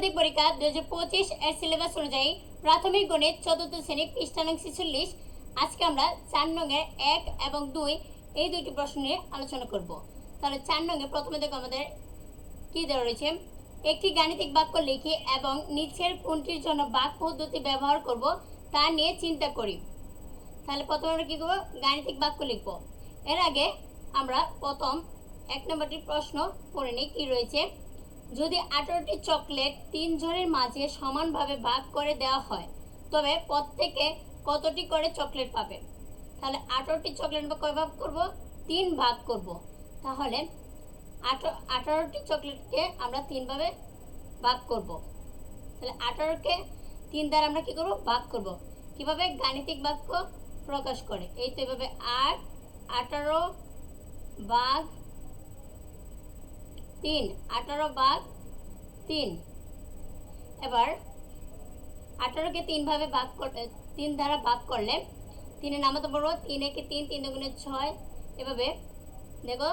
মাধ্যমিক পরীক্ষা দু হাজার পঁচিশ এর সিলেবাস অনুযায়ী প্রাথমিক গণিত চতুর্থ শ্রেণি পৃষ্ঠা নং ছেচল্লিশ আজকে আমরা চার নংয়ের এক এবং দুই এই দুইটি প্রশ্ন নিয়ে আলোচনা করব। তাহলে চার নংয়ে প্রথমে দেখো আমাদের কি দেওয়া রয়েছে? একটি গাণিতিক বাক্য লিখি এবং নিচের কোনটির জন্য বাক পদ্ধতি ব্যবহার করব তা নিয়ে চিন্তা করি। তাহলে প্রথমে আমরা কী করব? গাণিতিক বাক্য লিখব। এর আগে আমরা প্রথম এক নম্বরটি প্রশ্ন করে নিই, কী রয়েছে? যদি আঠারোটি চকলেট তিনজনের মাঝে সমানভাবে ভাগ করে দেওয়া হয়, তবে প্রত্যেকে কতটি করে চকলেট পাবে? তাহলে আঠারোটি চকলেট বা কয় ভাগ করব? তিন ভাগ করব। তাহলে আঠারো আঠারোটি চকলেটকে আমরা তিনভাবে ভাগ করব। তাহলে আঠারোকে তিন দ্বারা আমরা কি করব? ভাগ করব। কীভাবে? গাণিতিক বাক্য প্রকাশ করে। এই তো এভাবে আট, আঠারো ভাগ তিন, আঠারো ভাগ তিন। এবার আঠারোকে তিনভাবে ভাগ করলে তিন দ্বারা ভাগ করলে তিনের নামে তো বলব তিন একে তিন তিন দুগুণে ছয়। এভাবে দেখো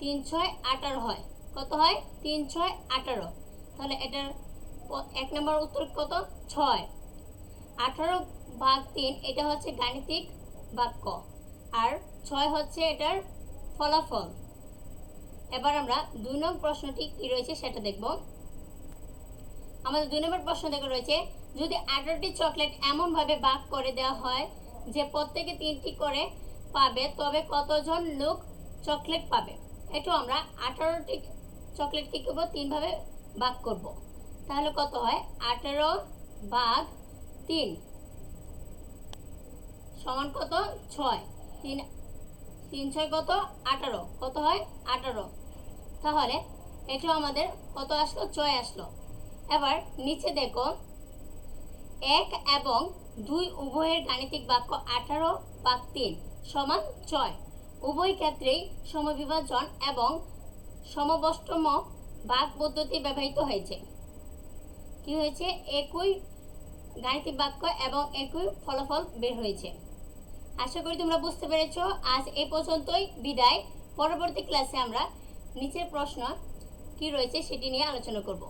তিন, ছয়, আঠারো হয়। কত হয়? তিন, ছয়, আঠারো। তাহলে এটার এক নম্বর উত্তর কত? ছয়। আঠারো ভাগ তিন, এটা হচ্ছে গাণিতিক বাক্য। আর ছয় হচ্ছে এটার ফলাফল। এবার আমরা দুই নং প্রশ্নটি কি রয়েছে সেটা দেখব। আমাদের দুই নম্বর প্রশ্ন দেখে রয়েছে, যদি আঠারোটি চকলেট এমনভাবে ভাগ করে দেওয়া হয় যে প্রত্যেকে তিনটি করে পাবে, তবে কতজন লোক চকলেট পাবে? একটু আমরা আঠারোটি চকলেট কী করব তিনভাবে ভাগ করব। তাহলে কত হয়? আঠারো ভাগ তিন সমান কত? ছয়। তিন তিন ছয় কত? আঠারো। কত হয়? আঠারো। তাহলে এটা আমাদের কত আসলো? ছয় আসলো। এবার নিচে দেখো এক এবং দুই উভয়ের গাণিতিক বাক্য আঠারো ভাগ তিন সমান ছয়। উভয় ক্ষেত্রেই সমবিভাজন এবং সমবষ্টম ভাগ পদ্ধতি ব্যবহৃত হয়েছে। কি হয়েছে? একই গাণিতিক বাক্য এবং একই ফলাফল বের হয়েছে। আশা করি তোমরা বুঝতে পেরেছ। আজ এ পর্যন্তই বিদায়। পরবর্তী ক্লাসে আমরা নিচের প্রশ্ন কি রয়েছে সেটি নিয়ে আলোচনা করব।